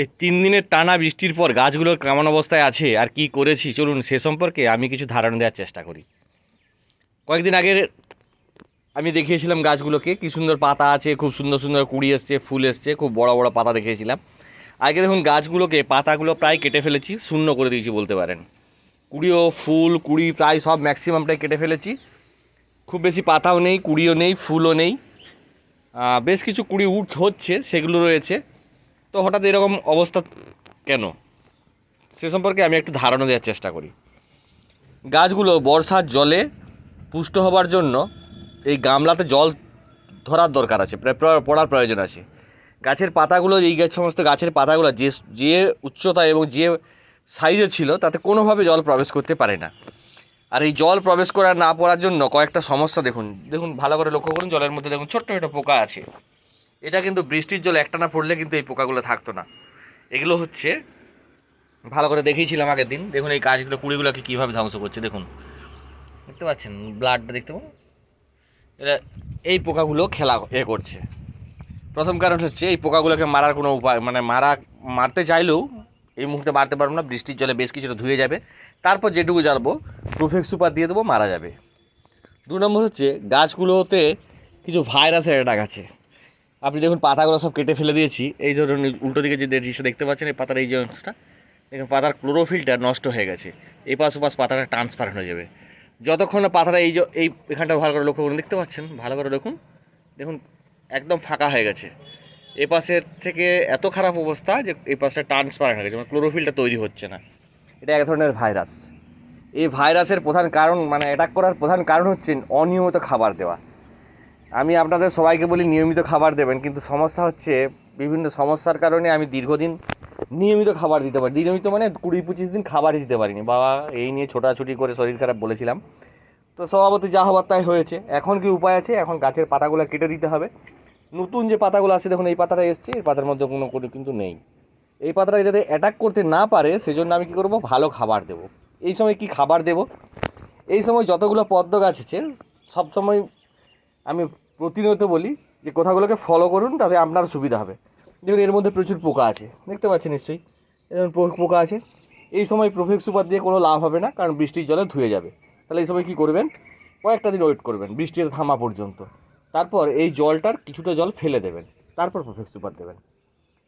এই তিন দিনের টানা বৃষ্টির পর গাছগুলোর কেমন অবস্থায় আছে আর কি করেছি? চলুন সে সম্পর্কে আমি কিছু ধারণা দেওয়ার চেষ্টা করি। কয়েকদিন আগে আমি দেখিয়েছিলাম গাছগুলোকে, কি সুন্দর পাতা আছে, খুব সুন্দর সুন্দর কুড়ি এসছে, ফুল এসছে, খুব বড় বড় পাতা দেখিয়েছিলাম। আগে দেখুন গাছগুলোকে, পাতাগুলো প্রায় কেটে ফেলেছি, শূন্য করে দিয়েছি বলতে পারেন। কুড়িও, ফুল, কুড়ি প্রায় সব ম্যাক্সিমামটাই কেটে ফেলেছি। খুব বেশি পাতাও নেই, কুড়িও নেই, ফুলও নেই। বেশ কিছু কুড়ি উঠ হচ্ছে, সেগুলো রয়েছে। তো হঠাৎ এরকম অবস্থা কেন? সে সম্পর্কে আমি একটু ধারণা দেওয়ার চেষ্টা করি। গাছগুলো বর্ষার জলে পুষ্ট হবার জন্য এই গামলাতে জল ধরার দরকার আছে পড়ার প্রয়োজন আছে। গাছের পাতাগুলো, এই গাছ সমস্ত গাছের পাতাগুলো যে যে উচ্চতা এবং যে সাইজে ছিল, তাতে কোনোভাবে জল প্রবেশ করতে পারে না। আর এই জল প্রবেশ করা না পড়ার জন্য কয়েকটা সমস্যা দেখুন। দেখুন, ভালো করে লক্ষ্য করুন, জলের মধ্যে দেখুন, ছোট্ট ছোটো পোকা আছে। এটা কিন্তু বৃষ্টির জল একটানা পড়লে কিন্তু এই পোকাগুলো থাকতো না। এগুলো হচ্ছে, ভালো করে দেখিয়েছিলাম আগের দিন। দেখুন এই গাছগুলো, কুড়িগুলোকে কীভাবে ধ্বংস করছে, দেখুন। দেখতে পাচ্ছেন ব্লাডটা দেখতে পাবো এটা এই পোকাগুলো খেলা এ করছে। প্রথম কারণ হচ্ছে, এই পোকাগুলোকে মারার কোনো উপায় মানে মারা, মারতে চাইলেও এই মুহূর্তে মারতে পারব না, বৃষ্টির জলে বেশ কিছুটা ধুয়ে যাবে। তারপর যেটুকু জ্বালবো প্রোফেক্স সুপার দিয়ে দেবো, মারা যাবে। দু নম্বর হচ্ছে, গাছগুলোতে কিছু ভাইরাসের অ্যাটাক আছে। আপনি দেখুন, পাতাগুলো সব কেটে ফেলে দিয়েছি। এই ধরুন, উল্টো দিকে যে দৃশ্য দেখতে পাচ্ছেন, এই পাতার এই যে অংশটা, দেখুন, পাতার ক্লোরোফিলটা নষ্ট হয়ে গেছে। এই পাশ ওপাশ পাতাটা ট্রান্সফার হয়ে যাবে। যতক্ষণ না পাতাটা এই এই এখানটা ভালো করে লক্ষ্য করুন, দেখতে পাচ্ছেন? ভালো করে দেখুন। দেখুন, একদম ফাঁকা হয়ে গেছে। এ পাশের থেকে এত খারাপ অবস্থা যে এই পাশে ট্রান্সফার হয়ে গেছে মানে ক্লোরোফিলটা তৈরি হচ্ছে না। এটা এক ধরনের ভাইরাস। এই ভাইরাসের প্রধান কারণ মানে অ্যাটাক করার প্রধান কারণ হচ্ছে অনিয়মিত খাবার দেওয়া। আমি আপনাদের সবাইকে বলি, নিয়মিত খাবার দেবেন, কিন্তু সমস্যা হচ্ছে বিভিন্ন সমস্যার কারণে আমি দীর্ঘদিন নিয়মিত খাবার দিতে পারি, নিয়মিত মানে কুড়ি পঁচিশ দিন খাবারই দিতে পারিনি। বাবা, এই নিয়ে ছোটাছুটি করে শরীর খারাপ বলেছিলাম। তো স্বভাবতই যা হবার তাই হয়েছে। এখন কি উপায় আছে? এখন গাছের পাতাগুলো কেটে দিতে হবে। নতুন যে পাতাগুলো আছে দেখুন এই পাতাটা এসছে, এই পাতার মধ্যে কোনো কোনো কিন্তু নেই। এই পাতাটা যাতে অ্যাটাক করতে না পারে, সেজন্য আমি কী করব? ভালো খাবার দেবো। এই সময় কি খাবার দেবো? এই সময় যতগুলো পদ্ম গাছ আছে সব সময় আমি প্রতিনিয়ত বলি যে কথাগুলোকে ফলো করুন, তাতে আপনার সুবিধা হবে। দেখুন, এর মধ্যে প্রচুর পোকা আছে। দেখতে পাচ্ছেন নিশ্চয়ই? এরকম পোকা আছে। এই সময় প্রোফেক্স সুপার দিয়ে কোনো লাভ হবে না, কারণ বৃষ্টির জলে ধুয়ে যাবে। তাহলে এই সময় কী করবেন? কয়েকটা দিন ওয়েট করবেন বৃষ্টির থামা পর্যন্ত। তারপর এই জলটার কিছুটা জল ফেলে দেবেন, তারপর প্রোফেক্স সুপার দেবেন।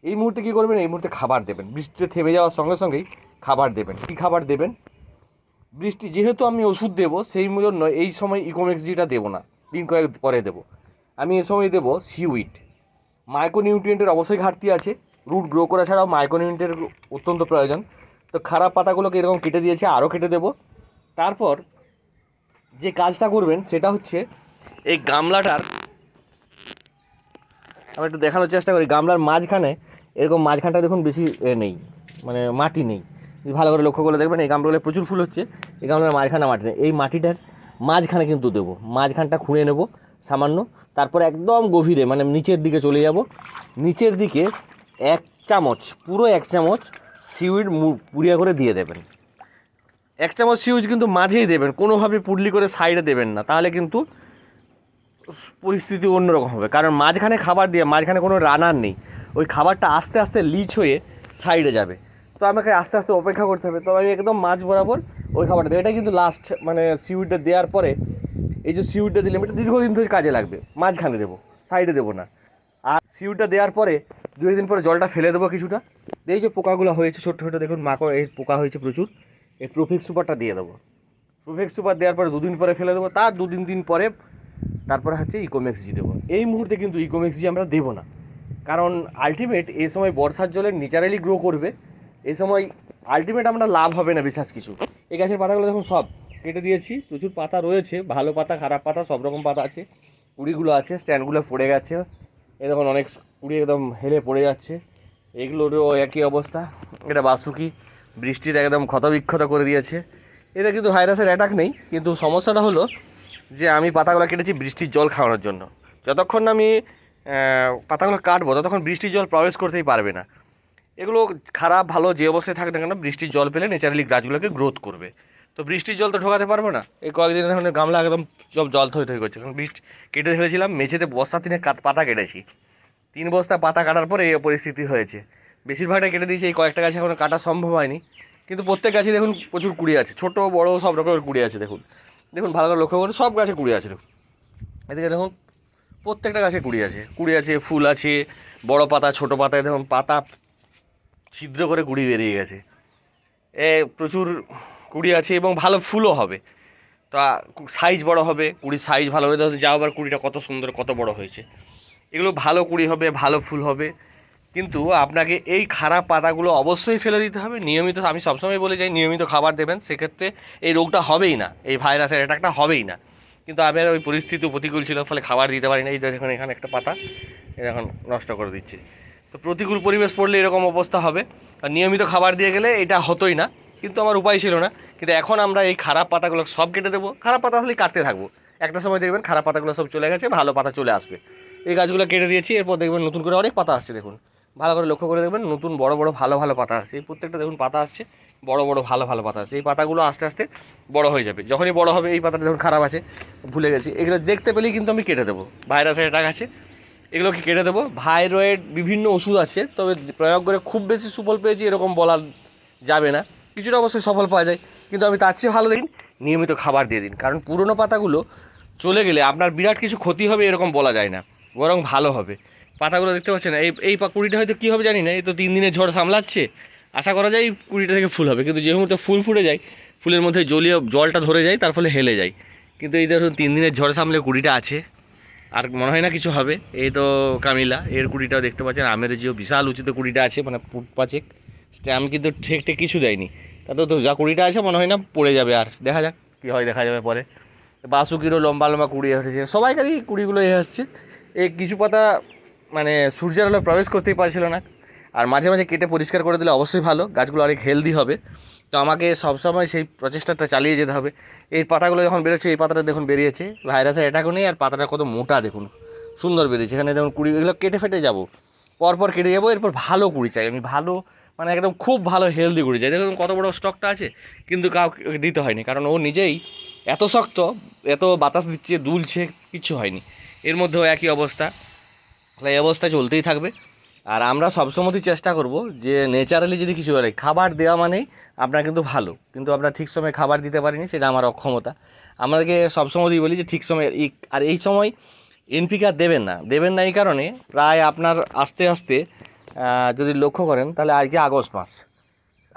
এই মুহূর্তে কী করবেন? এই মুহূর্তে খাবার দেবেন। বৃষ্টিতে থেমে যাওয়ার সঙ্গে সঙ্গেই খাবার দেবেন। কী খাবার দেবেন? বৃষ্টি যেহেতু আমি ওষুধ দেবো, সেই জন্য এই সময় ইকোমেক্সিটা দেবো না। দিন কয়েক পরে দেবো। আমি এ সময় দেবো সিউইট মাইক্রোনিউট্রিয়েন্টের অবশ্যই ঘাটতি আছে। রুট গ্রো করা ছাড়াও মাইক্রোনিউট্রিয়েন্টের অত্যন্ত প্রয়োজন। তো খারাপ পাতাগুলোকে এরকম কেটে দিয়েছে, আরও কেটে দেবো। তারপর যে কাজটা করবেন, সেটা হচ্ছে এই গামলাটার, আমি একটু দেখানোর চেষ্টা করি, গামলার মাঝখানে, এরকম মাঝখানটা দেখুন বেশি এ নেই মানে মাটি নেই। ভালো করে লক্ষ্য করে দেখবেন, এই গামলাগুলো প্রচুর ফুল হচ্ছে, এই গামলার মাঝখানে মাটি নেই। এই মাটিটার মাঝখানে কিন্তু দেবো। মাঝখানটা খুঁড়ে নেব সামান্য। তারপর একদম গভীরে মানে নিচের দিকে চলে যাব। নিচের দিকে এক চামচ, পুরো এক চামচ সিউইড পুড়িয়া করে দিয়ে দেবেন। এক চামচ সিউজ কিন্তু মাঝেই দেবেন, কোনোভাবে পুডলি করে সাইডে দেবেন না। তাহলে কিন্তু পরিস্থিতি অন্যরকম হবে। কারণ মাঝখানে খাবার দিয়ে, মাঝখানে কোনো রানার নেই। ওই খাবারটা আস্তে আস্তে লিচ হয়ে সাইডে যাবে। তো আমাকে আস্তে আস্তে অপেক্ষা করতে হবে। তো আমি একদম মাঝ বরাবর ওই খাবারটা দেবো এটা কিন্তু লাস্ট মানে সিউডটা দেওয়ার পরে, এই যে সিউডটা দিলাম, এটা দীর্ঘদিন ধরে কাজে লাগবে। মাঝখানে দেবো সাইডে দেবো না। আর সিউডটা দেওয়ার পরে, দুই দিন পরে জলটা ফেলে দেবো কিছুটা। এই যে পোকাগুলো হয়েছে ছোট্ট ছোটো দেখুন মাকড়, এই পোকা হয়েছে প্রচুর। এই প্রোফিক সুপারটা দিয়ে দেবো। প্রোফেক্স সুপার দেওয়ার পরে দুদিন পরে ফেলে দেবো। তার দুদিন দিন পরে, তারপরে হচ্ছে ইকোমেক্সি দেবো। এই মুহূর্তে কিন্তু ইকোমেক্সি আমরা দেবো না। কারণ আলটিমেট এই সময় বর্ষার জলে ন্যাচারালি গ্রো করবে। এই সময় আলটিমেট আমরা লাভ হবে না বিশেষ কিছু। এই গাছের পাতাগুলো দেখুন সব কেটে দিয়েছি। প্রচুর পাতা রয়েছে, ভালো পাতা, খারাপ পাতা, সব রকম পাতা আছে। কুড়িগুলো আছে, স্ট্যান্ডগুলো পড়ে গেছে। এ দেখুন অনেক কুড়ি একদম হেলে পড়ে যাচ্ছে। এগুলোরও একই অবস্থা। এটা বাসুকি, বৃষ্টিতে একদম ক্ষতবিক্ষত করে দিয়েছে। এতে কিন্তু ভাইরাসের অ্যাটাক নেই, কিন্তু সমস্যাটা হলো যে আমি পাতাগুলো কেটেছি বৃষ্টির জল খাওয়ানোর জন্য। যতক্ষণ আমি পাতাগুলো কাটবো, ততক্ষণ বৃষ্টির জল প্রবেশ করতেই পারবে না। এগুলো খারাপ, ভালো, যে অবস্থায় থাক না কেন, বৃষ্টির জল পেলে ন্যাচারালি গাছগুলোকে গ্রোথ করবে। তো বৃষ্টির জল তো ঢোকাতে পারব না। এই কয়েকদিন ধরুন গামলা একদম সব জল থই থই করছে। কারণ বৃষ্টি কেটে ফেলেছিলাম, মেঝেতে বস্তা তিনে পাতা কেটেছি। তিন বস্তা পাতা কাটার পরে এই পরিস্থিতি হয়েছে। বেশিরভাগটা কেটে দিয়েছি, এই কয়েকটা গাছ এখনও কাটা সম্ভব হয়নি। কিন্তু প্রত্যেক গাছে দেখুন প্রচুর কুড়ি আছে, ছোট, বড়, সব রকমের কুড়ি আছে দেখুন। দেখুন, ভালো করে লক্ষ্য করুন, সব গাছে কুড়ি আছে দেখুন। এদিকে দেখুন, প্রত্যেকটা গাছে কুড়ি আছে। কুড়ি আছে, ফুল আছে, বড় পাতা, ছোট পাতায় দেখুন, পাতা ছিদ্র করে কুড়ি বেরিয়ে গেছে। এ প্রচুর কুড়ি আছে এবং ভালো ফুলও হবে। তা সাইজ বড় হবে, কুড়ির সাইজ ভালো হবে। যাও আবার কুড়িটা কত সুন্দর, কত বড় হয়েছে। এগুলো ভালো কুড়ি হবে, ভালো ফুল হবে। কিন্তু আপনাকে এই খারাপ পাতাগুলো অবশ্যই ফেলে দিতে হবে। নিয়মিত আমি সবসময় বলে যাই, নিয়মিত খাবার দেবেন। সেক্ষেত্রে এই রোগটা হবেই না। এই ভাইরাসের অ্যাটাকটা হবেই না। কিন্তু আমার ওই পরিস্থিতি প্রতিকূল ছিল, ফলে খাবার দিতে পারি না এই দেখুন, এখানে একটা পাতা। এখন নষ্ট করে দিচ্ছে। তো প্রতিকূল পরিবেশ পড়লে এরকম অবস্থা হবে। আর নিয়মিত খাবার দিয়ে গেলে এটা হতোই না, কিন্তু আমার উপায় ছিল না। কিন্তু এখন আমরা এই খারাপ পাতাগুলো সব কেটে দেবো। খারাপ পাতা আসলে কাটতে থাকব। একটা সময় দেখবেন খারাপ পাতাগুলো সব চলে গেছে, ভালো পাতা চলে আসবে। এই গাছগুলো কেটে দিয়েছি, এরপর দেখবেন নতুন করে অনেক পাতা আসছে, দেখুন। ভালো করে লক্ষ্য করে দেখবেন নতুন বড় বড় ভালো ভালো পাতা আসছে। এই প্রত্যেকটা দেখুন পাতা আসছে, বড় বড় ভালো ভালো পাতা আসছে। এই পাতাগুলো আস্তে আস্তে বড় হয়ে যাবে। যখনই বড় হবে এই পাতাটা দেখুন খারাপ আছে, ভুলে গেছি। এগুলো দেখতে পেলেই কিন্তু আমি কেটে দেবো। ভাইরাসের অ্যাটাক আছে। এগুলোকে কেটে দেবো। ভাইরয়েড বিভিন্ন ওষুধ আছে, তবে প্রয়োগ করে খুব বেশি সুফল পেয়েছি এরকম বলা যাবে না। কিছুটা অবশ্যই সফল পাওয়া যায়, কিন্তু আমি তার চেয়ে ভালো দিন নিয়মিত খাবার দিয়ে দিন। কারণ পুরনো পাতাগুলো চলে গেলে আপনার বিরাট কিছু ক্ষতি হবে এরকম বলা যায় না, বরং ভালো হবে। পাতাগুলো দেখতে পাচ্ছেন, এই এই কুড়িটা হয়তো কী হবে জানি না, এই তো তিন দিনের ঝড় সামলাচ্ছে। আশা করা যায় কুড়িটা থেকে ফুল হবে, কিন্তু যে মুহূর্তে ফুল ফুটে যায়, ফুলের মধ্যে জলীয় জলটা ধরে যায়, তার ফলে হেলে যায়। কিন্তু এই দেখুন, তিন দিনের ঝড় সামলে কুড়িটা আছে। আর মনে হয় না কিছু হবে। এই তো কামিলা, এর কুড়িটাও দেখতে পাচ্ছেন। আমের যে বিশাল উঁচুতে কুড়িটা আছে মানে পাচেক। স্ট্যাম্প কিন্তু ঠেক ঠেক কিছু দেয়নি। তাতে তো যা কুড়িটা আছে, মনে হয় না পড়ে যাবে আর। দেখা যাক কী হয়, দেখা যাবে পরে। বাসুকিরও লম্বা লম্বা কুড়ি এসেছে। সবাইকারই কুড়িগুলো এ আসছে এই কিছু পাতা মানে সূর্যের আলো প্রবেশ করতেই পারছিল না। আর মাঝে মাঝে কেটে পরিষ্কার করে দিলে অবশ্যই ভালো। গাছগুলো অনেক হেলদি হবে। তো আমাকে সবসময় সেই প্রচেষ্টাটা চালিয়ে যেতে হবে। এই পাতাগুলো যখন বেরোচ্ছে, এই পাতাটা দেখুন বেরিয়েছে। ভাইরাসের অ্যাটাকও নেই, আর পাতাটা কত মোটা দেখুন। সুন্দর বেরিয়েছে। এখানে দেখুন কুড়ি, এগুলো কেটে ফেটে যাব। পরপর কেটে যাব, এরপর ভালো কুড়ি চাই। আমি ভালো মানে একদম খুব ভালো হেলদি কুড়ি চাই। দেখুন কত বড় স্টকটা আছে, কিন্তু কাউকে দিতে হয়নি। কারণ ও নিজেই এত শক্ত, এত বাতাস দিচ্ছে, দুলছে, কিচ্ছু হয়নি। এর মধ্যেও একই অবস্থা। তাই অবস্থা চলতেই থাকবে। আর আমরা সবসময়ই চেষ্টা করব যে নেচারালি যদি কিছু হয়, খাবার দেওয়া মানেই আপনার কিন্তু ভালো, কিন্তু আমরা ঠিক সময় খাবার দিতে পারিনি, সেটা আমার অক্ষমতা। আমাদেরকে সবসময়ই বলি যে ঠিক সময় আর এই সময় এনপিকে আর দেবেন না। দেবেন না এই কারণে প্রায় আপনার আস্তে আস্তে যদি লক্ষ্য করেন, তাহলে আজকে আগস্ট মাস।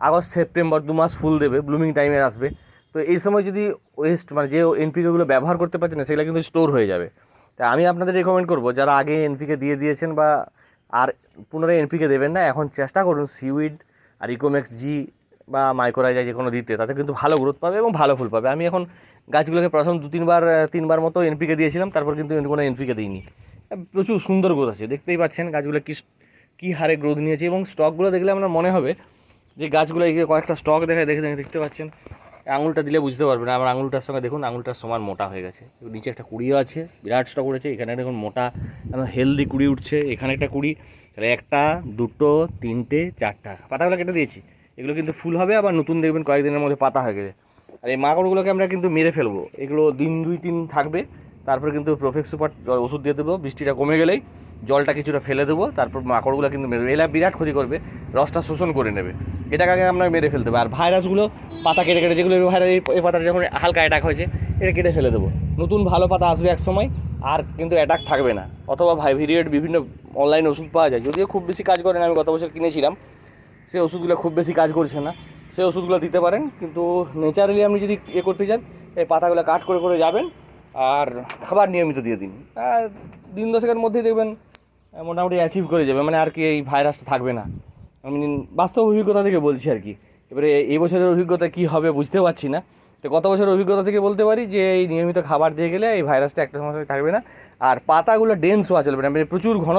আগস্ট, সেপ্টেম্বর দু মাস ফুল দেবে, ব্লুমিং টাইমে আসবে। তো এই সময় যদি ওয়েস্ট মানে যে এনপিকেগুলো ব্যবহার করতে পারছেন না, সেগুলো কিন্তু স্টোর হয়ে যাবে। তা আমি আপনাদের রেকমেন্ড করব, যারা আগে এনপিকে দিয়ে দিয়েছেন বা আর পুনরায় এনপিকে দেবেন না, এখন চেষ্টা করুন, সিউইড আর ইকোমেক্স জি বা মাইক্রোরাইজা যে কোনো দিতে তাতে কিন্তু ভালো গ্রোথ পাবে এবং ভালো ফুল পাবে। আমি এখন গাছগুলোকে প্রথম দু, তিনবার তিনবার মতো এনপিকে দিয়েছিলাম, তারপর কিন্তু কোনো এনপিকে দিইনি। প্রচুর সুন্দর গ্রোথ আছে, দেখতেই পাচ্ছেন গাছগুলো কি কী হারে গ্রোথ নিয়েছে এবং স্টকগুলো দেখলে আপনার মনে হবে যে গাছগুলো এই কয়েকটা স্টক দেখে দেখে দেখে, দেখতে পাচ্ছেন। আঙুলটা দিলে বুঝতে পারবেন, আমার আঙুলটার সঙ্গে দেখুন, আঙুলটার সমান মোটা হয়ে গেছে। নিচে একটা কুড়িও আছে, বিরাট স্টক উঠেছে, এখানে দেখুন মোটা হেলদি কুড়ি উঠছে, এখানে একটা কুড়ি, তাহলে একটা, দুটো, তিনটে, চারটা, পাতাগুলো কেটে দিয়েছি। এগুলো কিন্তু ফুল হবে, আবার নতুন দেখবেন কয়েকদিনের মধ্যে পাতা হয়ে গেছে। আর এই মাকড়গুলোকে আমরা কিন্তু মেরে ফেলব। এগুলো দিন দুই তিন থাকবে, তারপরে কিন্তু প্রোফেক্স সুপার ওষুধ দিয়ে দেবো, বৃষ্টিটা কমে গেলেই জলটা কিছুটা ফেলে দেবো, তারপর মাকড়গুলো কিন্তু মেরে এলা বিরাট ক্ষতি করবে, রসটা শোষণ করে নেবে। এটাকে আগে আমরা মেরে ফেলতে হবে আর ভাইরাসগুলো, পাতা কেটে কেটে যেগুলো ভাইরাস, এই পাতাটা যখন হালকা অ্যাটাক হয়েছে, এটা কেটে ফেলে দেবো। নতুন ভালো পাতা আসবে এক সময়, আর কিন্তু অ্যাটাক থাকবে না। অথবা ভাই ভিরিয়েড বিভিন্ন অনলাইন ওষুধ পাওয়া যায়, যদিও খুব বেশি কাজ করে না, আমি গত বছর কিনেছিলাম সেই ওষুধগুলো খুব বেশি কাজ করছে না। সেই ওষুধগুলো দিতে পারেন, কিন্তু নেচারালি আপনি যদি এ করতে চান, এই পাতাগুলো কাট করে করে যাবেন আর খাবার নিয়মিত দিয়ে দিন। দিন দশেকের মধ্যেই দেখবেন মোটামুটি অ্যাচিভ করে যাবে মানে আর কি এই ভাইরাসটা থাকবে না। আমি বাস্তব অভিজ্ঞতা থেকে বলছি আর কি। এবারে এই বছরের অভিজ্ঞতা কি হবে বুঝতে পারছি না। তো গত বছরের অভিজ্ঞতা থেকে বলতে পারি যে, এই নিয়মিত খাবার দিয়ে গেলে এই ভাইরাসটা একটা সময় থাকবে না। আর পাতাগুলো ডেন্স হওয়া চলবে না মানে প্রচুর ঘন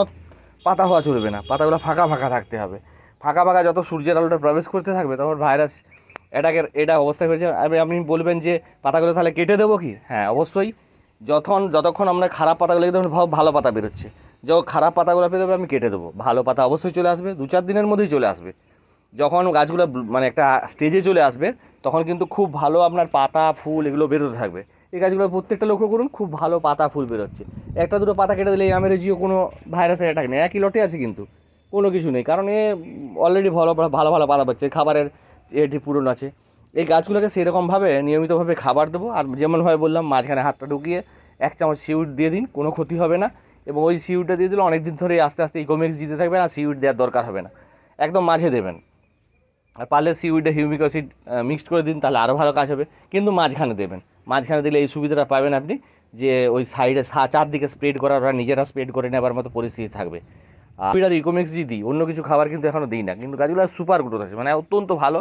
পাতা হওয়া চলবে না, পাতাগুলো ফাঁকা ফাঁকা থাকতে হবে। ফাঁকা ফাঁকা যত সূর্যের আলোটা প্রবেশ করতে থাকবে, তখন ভাইরাস এটাকে, এটা অবস্থা হয়েছে। আপনি বলবেন যে পাতাগুলো তাহলে কেটে দেবো কি? হ্যাঁ অবশ্যই। যখন, যতক্ষণ আমরা খারাপ পাতাগুলো তখন ভালো পাতা বেরোচ্ছে। যখন খারাপ পাতাগুলো বেরোবে, আমি কেটে দেবো। ভালো পাতা অবশ্যই চলে আসবে, দু চার দিনের মধ্যেই চলে আসবে। যখন গাছগুলো মানে একটা স্টেজে চলে আসবে, তখন কিন্তু খুব ভালো আপনার পাতা, ফুল এগুলো বেরোতে থাকবে। এই গাছগুলো প্রত্যেকটা লক্ষ্য করুন, খুব ভালো পাতা, ফুল বেরোচ্ছে। একটা দুটো পাতা কেটে দিলে আমের জিও কোনো ভাইরাসের অ্যাটাক নেই। একই লটে আছে কিন্তু। কোনো কিছু নেই। কারণ এ অলরেডি ভালো ভালো ভালো পাতা পাচ্ছে, খাবারের এটি পূরণ আছে। এই গাছগুলোকে সেরকমভাবে, নিয়মিতভাবে খাবার দেবো। আর যেমনভাবে বললাম, মাঝখানে হাতটা ঢুকিয়ে এক চামচ সিউড দিয়ে দিন, কোনো ক্ষতি হবে না। এবং ওই সিউডটা দিয়ে দিলে অনেক দিন ধরে আস্তে আস্তে ইকোমিক্স দিতে থাকবেন আর সিউড দেওয়ার দরকার হবে না। একদম মাঝে দেবেন। আর পারলে সিউডে হিউমিক অ্যাসিড মিক্সড করে দিন, তাহলে আরও ভালো কাজ হবে। কিন্তু মাঝখানে দেবেন। মাঝখানে দিলে এই সুবিধাটা পাবেন আপনি, যে ওই সাইডে চারদিকে স্প্রেড করার, ওরা নিজেরা স্প্রেড করে নেবার মতো পরিস্থিতি থাকবে। আর ইকোমিক্স দিই, অন্য কিছু খাবার কিন্তু এখনও দিই না। কিন্তু গাছগুলো সুপার গ্রোথ আছে মানে অত্যন্ত ভালো।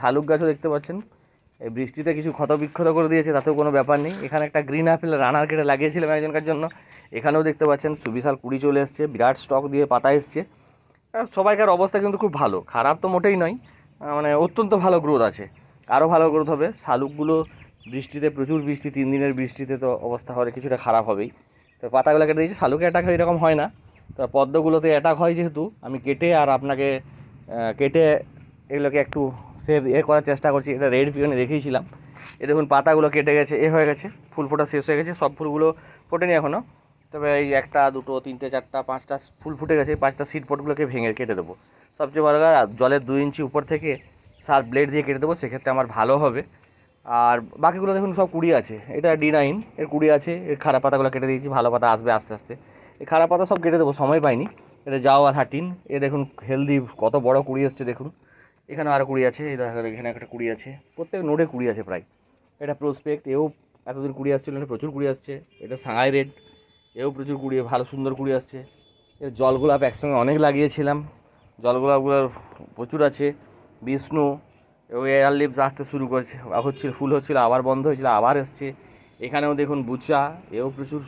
শালুক গাছও দেখতে পাচ্ছেন। এই বৃষ্টিতে কিছু ক্ষত বিক্ষত করে দিয়েছে, তাতেও কোনো ব্যাপার নেই। এখানে একটা গ্রিন আপেল রানার কেটে লাগিয়েছিলাম একজনকার জন্য। এখানেও দেখতে পাচ্ছেন, সুবিশাল কুড়ি চলে এসছে, বিরাট স্টক দিয়ে পাতা এসছে। সবাইকার অবস্থা কিন্তু খুব ভালো। খারাপ তো মোটেই নয়। মানে অত্যন্ত ভালো গ্রোথ আছে। আরও ভালো গ্রোথ হবে। শালুকগুলো বৃষ্টিতে, প্রচুর বৃষ্টি, তিন দিনের বৃষ্টিতে তো অবস্থা হলে কিছুটা খারাপ হবেই। তো পাতাগুলো কেটে দিয়েছি, শালুকে অ্যাটাক এরকম হয় না। তো পদ্মগুলোতে অ্যাটাক হয় যেহেতু, আমি কেটে আর আপনাকে কেটে এগুলোকে একটু সেভ এ করার চেষ্টা করছি। এটা রেড পিওনে দেখিয়েছিলাম। এ দেখুন, পাতাগুলো কেটে গেছে, এ হয়ে গেছে, ফুল ফোটা শেষ হয়ে গেছে, সব ফুলগুলো ফোটেনি এখনও তবে এই একটা, দুটো, তিনটে, চারটা, পাঁচটা ফুল ফুটে গেছে পাঁচটা সিট পটগুলোকে ভেঙে কেটে দেবো। সবচেয়ে ভালো জলের দুই ইঞ্চি উপর থেকে সার ব্লেড দিয়ে কেটে দেবো, সেক্ষেত্রে আমার ভালো হবে। আর বাকিগুলো দেখুন, সব কুড়ি আছে। এটা ডি নাইন এর কুড়ি আছে, এর খারাপ পাতাগুলো কেটে দিয়েছি, ভালো পাতা আসবে আস্তে আস্তে। এই খারাপ পাতা সব কেটে দেবো, সময় পাইনি। এটা যাও আর এ দেখুন হেলদি কত বড় কুড়ি এসছে, দেখুন। এখানে আরও কুড়ি আছে, এই দেখা, এখানে একটা কুড়ি আছে। প্রত্যেক নোটে কুড়ি আছে প্রায়। এটা প্রসপেক্ট এও এতদিন কুড়ি আসছিল না, প্রচুর কুড়ি আসছে। এটা সাঙাই রেড এও প্রচুর কুড়ি, ভালো সুন্দর কুড়ি আসছে। এর জলগোলাপ একসঙ্গে অনেক লাগিয়েছিলাম। জলগোলাপগুলোর প্রচুর আছে। বিষ্ণু এবং এয়ার লিপস আসতে শুরু করেছে। হচ্ছিল, ফুল হচ্ছিল, আবার বন্ধ হয়েছিল, আবার এসছে। এখানেও দেখুন, বুচা, এও প্রচুর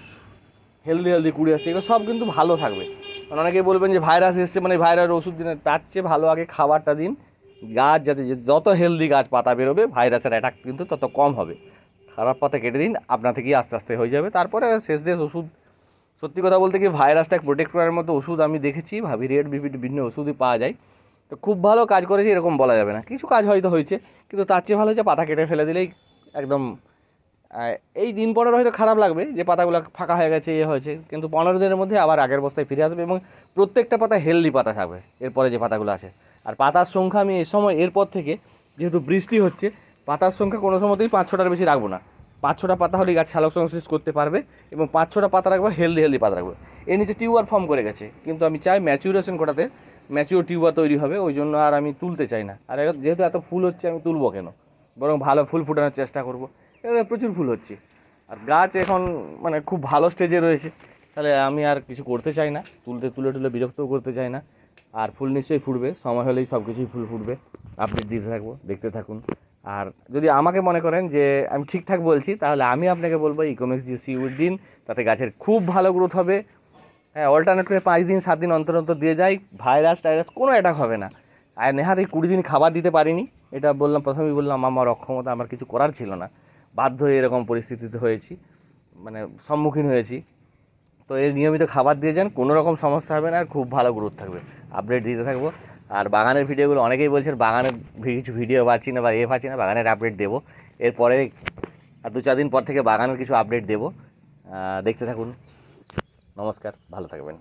হেলদি হেলদি কুড়ি আসছে, এগুলো সব কিন্তু ভালো থাকবে। কারণ অনেকেই বলবেন যে ভাইরাস এসছে মানে ভাইরাস ওষুধ দিন তার চেয়ে ভালো আগে খাবারটা দিন, গাছ যাতে যত হেলদি গাছ পাতা বেরোবে ভাইরাসের অ্যাটাক কিন্তু তত কম হবে। খারাপ পাতা কেটে দিন আপনা থেকেই আস্তে আস্তে হয়ে যাবে। তারপরে শেষ দেশ ওষুধ। সত্যি কথা বলতে কি ভাইরাসটাকে প্রোটেক্ট করার মতো ওষুধ আমি দেখেছি, ভাবি রেড বিভিন্ন ওষুধই পাওয়া যায়। তো খুব ভালো কাজ করেছে, এরকম বলা যাবে না। কিছু কাজ হয়তো হয়েছে, কিন্তু তার চেয়ে ভালো হচ্ছে পাতা কেটে ফেলে দিলেই একদম এই দিন পনেরো হয়তো খারাপ লাগবে যে পাতাগুলো ফাঁকা হয়ে গেছে ইয়ে হয়েছে। কিন্তু পনেরো দিনের মধ্যে আবার আগের বস্তায় ফিরে আসবে এবং প্রত্যেকটা পাতা হেলদি পাতা থাকবে এরপরে যে পাতাগুলো আছে। আর পাতার সংখ্যা আমি এই সময় এরপর থেকে যেহেতু বৃষ্টি হচ্ছে, পাতার সংখ্যা কোনো সময়তেই পাঁচ ছটার বেশি রাখব না। পাঁচ ছটা পাতা হলেই গাছ সালোক সংশ্লেষ করতে পারবে এবং পাঁচ ছটা পাতা রাখব হেলদি হেলদি পাতা রাখব। এর নিচে টিউবার ফর্ম করে গেছে, কিন্তু আমি চাই ম্যাচিউরেশন করাতে ম্যাচিওর টিউবার তৈরি হবে, ওই জন্য আর আমি তুলতে চাই না। আর যেহেতু এত ফুল হচ্ছে আমি তুলবো কেন? বরং ভালো ফুল ফুটানোর চেষ্টা করব। প্রচুর ফুল হচ্ছে। আর গাছ এখন মানে খুব ভালো স্টেজে রয়েছে। তাহলে আমি আর কিছু করতে চাই না। তুলতে, তুলে তুলে বিরক্তও করতে চাই না। আর ফুল নিশ্চয়ই ফুটবে। সময় হলেই সব কিছুই ফুল ফুটবে। আপডেট দিতে থাকব, দেখতে থাকুন। আর যদি আমাকে মনে করেন যে আমি ঠিকঠাক বলছি, তাহলে আমি আপনাকে বলব ইকোমিক্স দিয়ে সিউড দিন, তাতে গাছের খুব ভালো গ্রোথ হবে। হ্যাঁ অল্টারনেট করে পাঁচ দিন, সাত দিন অন্তর অন্তর দিয়ে যাই। ভাইরাস টাইরাস কোনো অ্যাটাক হবে না। আর নেহাত কুড়ি দিন খাবার দিতে পারিনি। এটা বললাম, প্রথমেই বললাম, আমার অক্ষমতা আমার কিছু করার ছিল না। বাধ্য হয়ে এরকম পরিস্থিতিতে হয়েছি মানে সম্মুখীন হয়েছি। তো এর নিয়মিত খাবার দিয়ে যান, কোনো রকম সমস্যা হবে না, আর খুব ভালো গ্রোথ থাকবে। আপডেট দিতে থাকব। আর বাগানের ভিডিওগুলো অনেকেই বলছেন, বাগানের কিছু ভিডিও পাচ্ছি না বা এ পাচ্ছি না, বাগানের আপডেট দেবো। এরপরে আর দু চার দিন পর থেকে বাগানের কিছু আপডেট দেবো। দেখতে থাকুন। নমস্কার, ভালো থাকবেন।